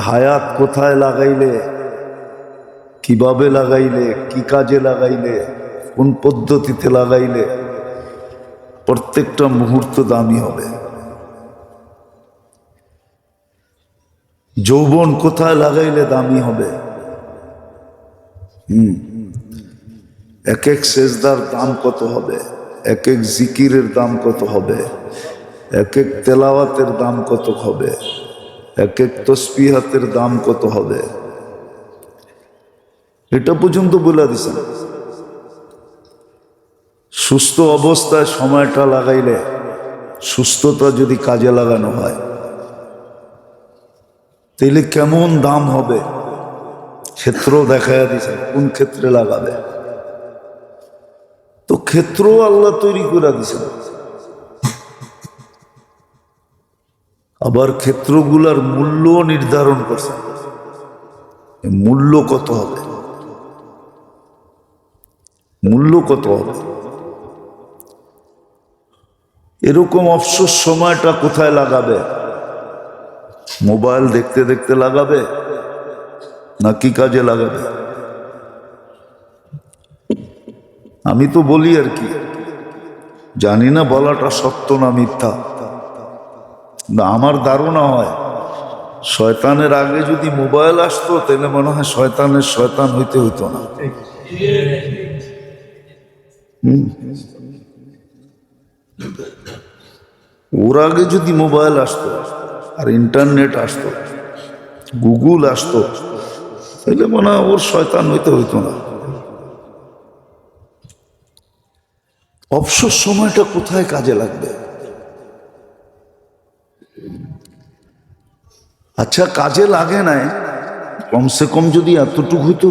হায়াত কোথায় লাগাইলে? কীভাবে লাগাইলে? কি কাজে লাগাইলে? কোন পদ্ধতিতে লাগাইলে? প্রত্যেকটা মুহূর্ত দামি হবে। যৌবন কোথায় লাগাইলে দামি হবে? হুম। এক এক সেজদার দাম কত হবে? এক এক জিকিরের দাম কত হবে? এক এক তেলাওয়াতের দাম কত হবে? এক এক তসবিহাতের দাম কত হবে? এটা পর্যন্ত বলে দিছেন সুস্থ অবস্থায় সময়টা লাগাইলে সুস্থতা যদি কাজে লাগানো হয়, তাহলে কেমন দাম হবে? ক্ষেত্র দেখা দিছে, কোন ক্ষেত্রে লাগাবে? তো ক্ষেত্র আল্লাহ তৈরি করে দিছেন আবার ক্ষেত্রগুলার মূল্য নির্ধারণ করছেন মূল্য কত হবে? মূল্য কত হবে? এরকম অবসর সময়টা কোথায় লাগাবে? মোবাইল দেখতে দেখতে লাগাবে? না কি কাজে লাগাবে? আমি তো বলি আর কি। জানি না বলাটা সত্য না মিথ্যা। না, আমার ধারণা হয় শয়তানের আগে যদি মোবাইল আসতো, তাহলে মনে হয় শয়তানের শয়তান হইতে হইতো না। ওর আগে যদি মোবাইল আসতো আর ইন্টারনেট আসতো, গুগল আসতো, তাহলে মনে হয় ওর শয়তান হইতে হইতো না। অবসর সময়টা কোথায় কাজে লাগবে? আচ্ছা কাজে লাগে নাই? কমসে কম যদি এতটুকু হইতো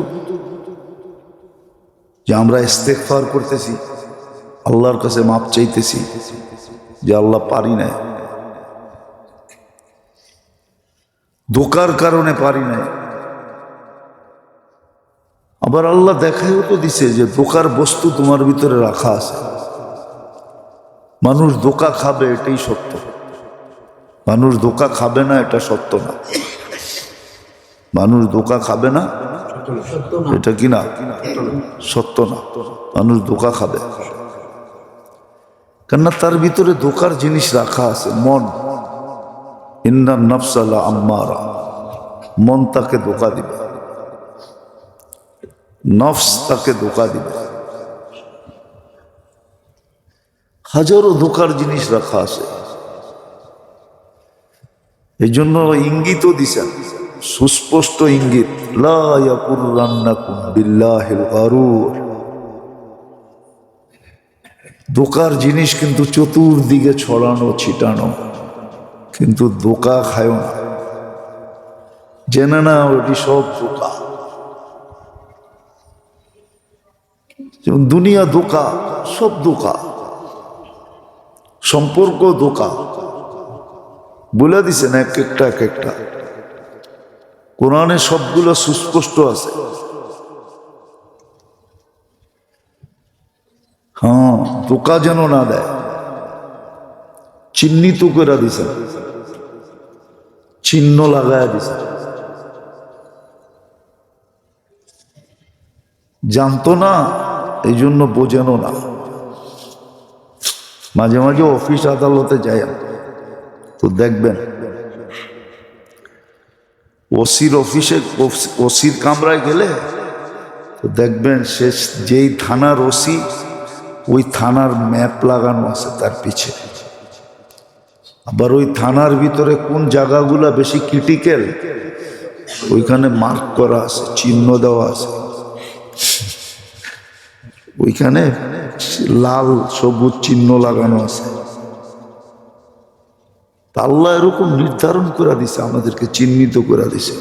যে আমরা ইস্তেকফার করতেছি, আল্লাহর কাছে মাপ চাইতেছি যে আল্লাহ পারি না ধোকার কারণে পারি না আবার আল্লাহ দেখাইও তো দিছে যে দোকার বস্তু তোমার ভিতরে রাখা আছে। মানুষ দোকা খাবে এটাই সত্য। মানুষ ধোকা খাবে না, এটা সত্য না। মানুষ ধোকা খাবে না, এটা কি না? সত্য না। মানুষ ধোকা খাবে। কেননা তার ভিতরে ধোকার জিনিস রাখা আছে, মন। ইন্নার নফসালা আম্মারা। মন তাকে ধোকা দিবে। নফস তাকে ধোকা দিবে। হাজারো ধোকার জিনিস রাখা আছে। এই জন্য ইঙ্গিতও দিছেন। সুস্পষ্ট ইঙ্গিত দোকার জিনিস কিন্তু চতুর্দিকে ছড়ানো, ছিটানো, কিন্তু দোকা খায় না। জেনে না ওটি সব দোকা। দুনিয়া দোকা, সব দোকা। সম্পর্ক দোকা। বলে দিছেন এক একটা এক একটা। কোরআনে সবগুলো সুস্পষ্ট আছে। হ্যাঁ দোকা যেন না দেয়। চিহ্নিত করে দিছে চিহ্ন লাগায় দিছে জানতো না এই জন্য বোঝেনো না। মাঝে মাঝে অফিস আদালতে যাই তো দেখবেন। ওসির অফিসে ওসির কামরায় গেলে তো দেখবেন সে যেই থানার ওসি, ওই থানার ম্যাপ লাগানো আছে তার পিছে। আবার ওই থানার ভিতরে কোন জায়গাগুলো বেশি ক্রিটিক্যাল, ওইখানে মার্ক করা আছে, চিহ্ন দেওয়া আছে। ওইখানে লাল, সবুজ চিহ্ন লাগানো আছে। তা আল্লাহ এরকম নির্ধারণ করে দিছে, আমাদেরকে চিহ্নিত করে দিছে।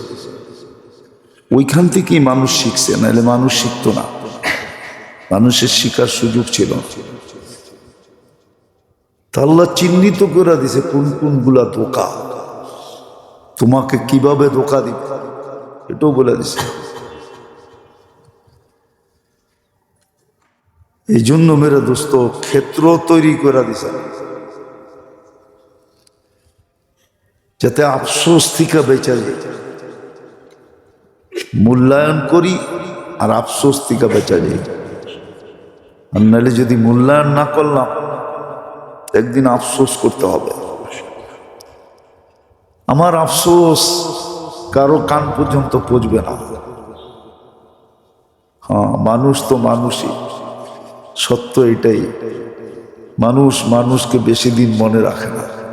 ওইখান থেকেই মানুষ শিখছে, নাহলে মানুষ শিখতো না। মানুষের শিকার সুযোগ ছিল। তা আল্লাহ চিহ্নিত করে দিছে, কোন কোনগুলা ধোকা। তোমাকে কীভাবে ধোকা দিবে? এটাও বলে দিছে। এই জন্য মেরে দোস্ত, ক্ষেত্র তৈরি করে দিছে। যাতে আফসোস থেকে বেঁচে যায়। মূল্যায়ন করি আর আফসোস থেকে বেচা যাই আর নাহলে যদি মূল্যায়ন না করলাম, একদিন আফসোস করতে হবে। আমার আফসোস কারও কান পর্যন্ত পচবে না। হ্যাঁ মানুষ তো মানুষই। সত্য এটাই। মানুষ মানুষকে বেশি দিন মনে রাখে না।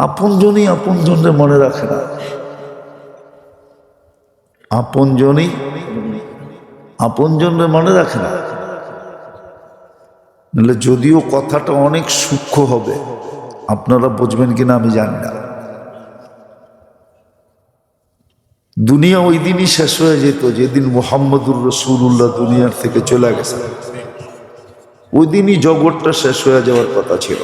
আপনজনই আপনজনরে মনে রাখে না। আপনজনই আপনজনরে মনে রাখে না। নাহলে যদিও কথাটা অনেক সূক্ষ্ম হবে, আপনারা বুঝবেন কিনা আমি জানি না। দুনিয়া ওই দিনই শেষ হয়ে যেত যেদিন মোহাম্মদুর রসুল্লাহ দুনিয়ার থেকে চলে গেছে। ওই দিনই জগৎটা শেষ হয়ে যাওয়ার কথা ছিল।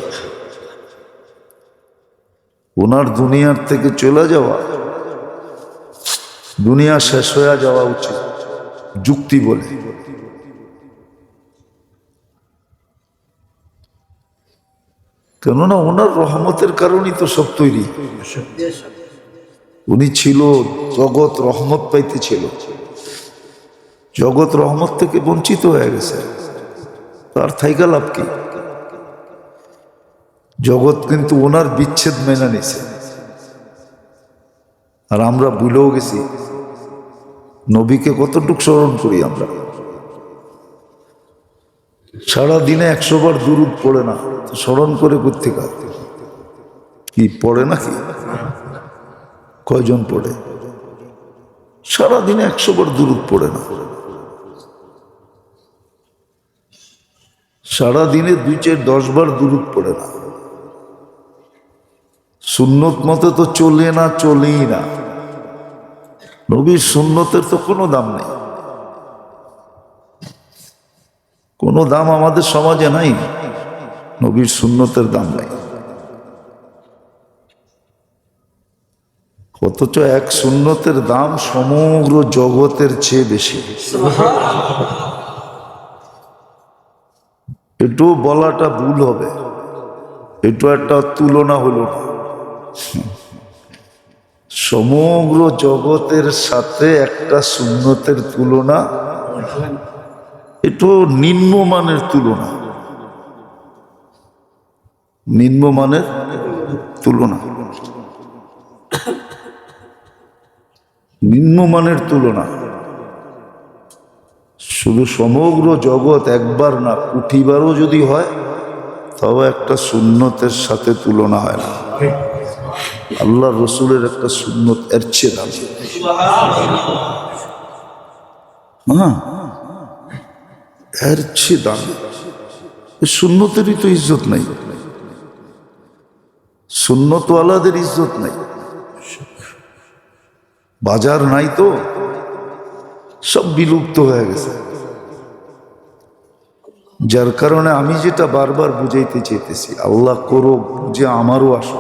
ওনার দুনিয়ার থেকে চলে যাওয়া, দুনিয়া শেষ হয়ে যাওয়া উচিত। যুক্তি বলে। কেননা ওনার রহমতের কারণেই তো সব তৈরি। উনি ছিল জগৎ রহমত পাইতে ছিল। জগৎ রহমত থেকে বঞ্চিত হয়ে গেছে। তার থাইকা লাভ কি? জগৎ কিন্তু ওনার বিচ্ছেদ মেনে নিছে। আর আমরা ভুলেও গেছি, নবীকে কতটুক স্মরণ করি আমরা। সারা দিনে একশো বার দুরুদ পড়ে না স্মরণ করে করতে কি পড়ে নাকি? কয়জন পড়ে? সারা দিনে একশো বার দুরুদ পড়ে না। সারা দিনে দুই চার দশ বার দুরুদ পড়ে না। সুন্নত মতে তো চলে না, চলেই না। নবীর সুন্নতের তো কোনো দাম নেই। কোনো দাম আমাদের সমাজে নাই। নবীর সুন্নতের দাম নাই। অথচ এক সুন্নতের দাম সমগ্র জগতের চেয়ে বেশি। একটু বলাটা ভুল হবে। একটু একটা তুলনা হলো না। সমগ্র জগতের সাথে একটা সুন্নতের তুলনা, একটু নিম্নমানের তুলনা। নিম্নমানের তুলনা। নিম্নমানের তুলনা। শুধু সমগ্র জগৎ একবার না, কুঠিবারও যদি হয়, তবে একটা সুন্নতের সাথে তুলনা হয় না। আল্লাহ রসুলের একটা সুন্নত এর চেয়ে দামি হ্যাঁ? এর চেয়ে দামি। সুন্নতেরই তো ইজ্জত নাই। সুন্নতওয়ালাদের ইজ্জত নাই। বাজার নাই তো। সব বিলুপ্ত হয়ে গেছে। যার কারণে আমি যেটা বারবার বুঝাইতে চেয়েতেছি আল্লাহ করো যে আমারও আসো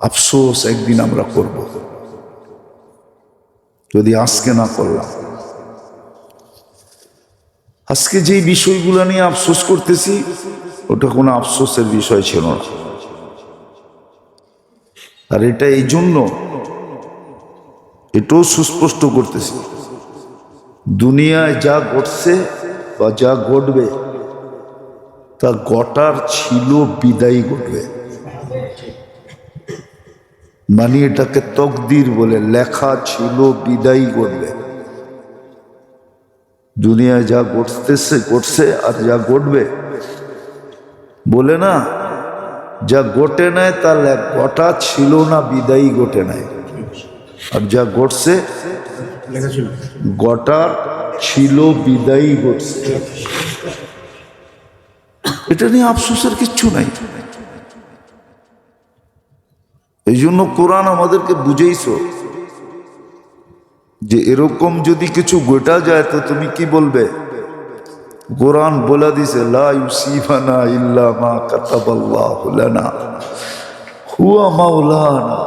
আফসোস একদিন আমরা করব। যদি আজকে না করলাম। আজকে যেই বিষয়গুলো নিয়ে আফসোস করতেছি ওটা কোনো আফসোসের বিষয় ছিল না। আর এটা এই জন্য এটাও সুস্পষ্ট করতেছি। দুনিয়ায় যা ঘটছে বা যা ঘটবে, তা গটার ছিল, বিদায়ী ঘটবে। মানে এটাকে তকদির বলে, লেখা ছিল, বিদায়ী ঘটবে। দুনিয়ায় যা ঘটতেছে ঘটছে, আর যা ঘটবে, বলে না, যা ঘটে নেয় তা ঘটা ছিল না, বিদায়ী ঘটে নেয় আর যা ঘটছে গটা ছিল বিদায়ী ঘটছে এটা নিয়ে আফসোসের কিচ্ছু নাই। এই জন্য কোরআন আমাদেরকে বুঝেইছ যে এরকম যদি কিছু গোটা যায়, তো তুমি কি বলবে? কোরআন বলে দিছে, লা ইউসিফানা ইল্লা মা কাতাবাল্লাহু লানা, হুয়া মাওলানা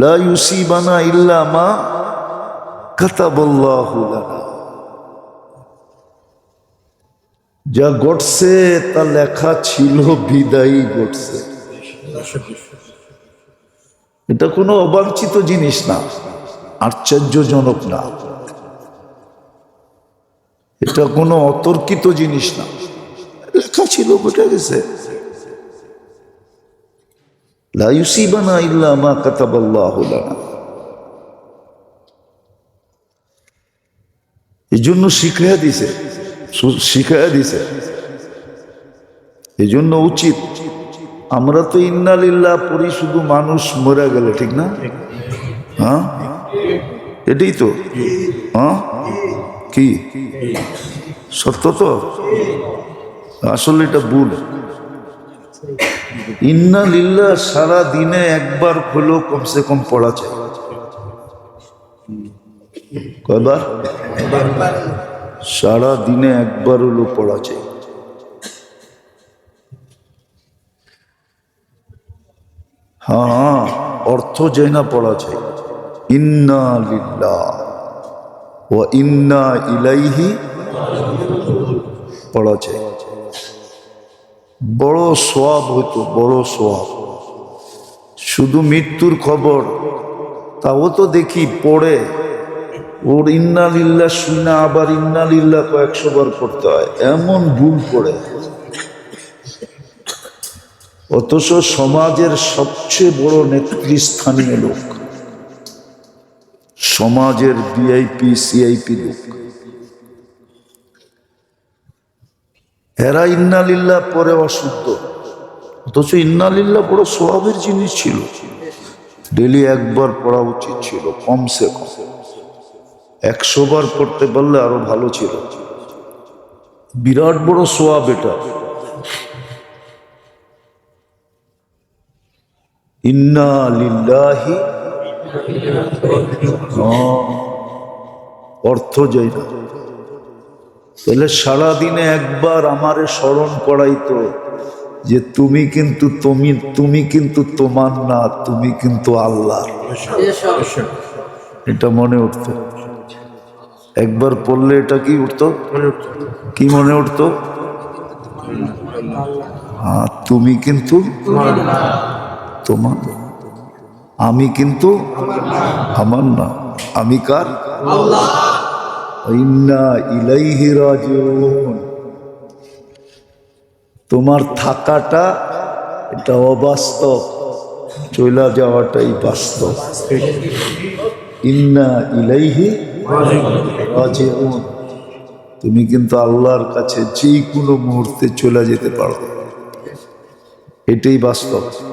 লা ইউসিবানা ইল্লা মা কাতাবাল্লাহু লানা যা ঘটছে তা লেখা ছিল, বিদায়ী ঘটছে। এটা কোনো অবাঞ্ছিত জিনিস না, আশ্চর্যজনক না। এটা কোনো অতর্কিত জিনিস না। লেখা ছিল, বুঝে গেছে। লা ইউসিবানা ইল্লা মা কাতাবাল্লাহু এই জন্য শিখাইয়া দিছে শিখাইয়া দিছে এই জন্য উচিত, আমরা তো ইন্নালিল্লাহ পড়ি শুধু মানুষ মরে গেলে, ঠিক না? হ্যাঁ? এটাই তো। হ্যাঁ? কি? সত্য তো? আসলে এটা ভুল। ইন্না লিল্লাহ সারা দিনে একবার হলেও কমসে কম পড়া চাই কয়বার? সারা দিনে একবার হলো পড়া চাই হ্যাঁ হ্যাঁ অর্থ যাই না পড়া চাই ইন্না লিল্লাহ ও ইন্না ইলাইহি পড়া চাই বড় সোয়াব হতো বড় সোয়াব। শুধু মৃত্যুর খবর, তাও তো দেখি পড়ে। ওর ইন্নালিল্লা শুনে আবার ইন্নালিল্লা কয়েকশো বার করতে হয়। এমন ভুল পড়ে। অথচ সমাজের সবচেয়ে বড় নেতৃস্থানীয় লোক। সমাজের ভিআইপি, সিআইপি লোক। এরা ইন্নালিল্লা পরে অশুদ্ধ। অথচ ইন্নালিল্লা বড় স্বভাবের জিনিস ছিল। ডেলি একবার পড়া উচিত ছিল, কমসে কম। একশো বার পড়তে পারলে আরও ভালো ছিল। বিরাট বড় সোয়াব এটা। ইন্না লিল্লাহি অর্থ যাই না। তাহলে সারাদিনে একবার আমারে স্মরণ করাইতো যে তুমি কিন্তু তুমি তুমি কিন্তু তোমার না, তুমি কিন্তু আল্লাহ এটা মনে উঠতো। একবার পড়লে এটা কি উঠতো? কি মনে উঠতো? হ্যাঁ তুমি কিন্তু তোমার আমি কিন্তু আমার না। আমি কার? ইলাইহি তোমার থাকাটা এটা অবাস্তব চলে যাওয়াটাই বাস্তব। ইন্না ইলাইহি রাজিউন। তুমি কিন্তু আল্লাহর কাছে যে কোনো মুহূর্তে চলে যেতে পারো। এটাই বাস্তব।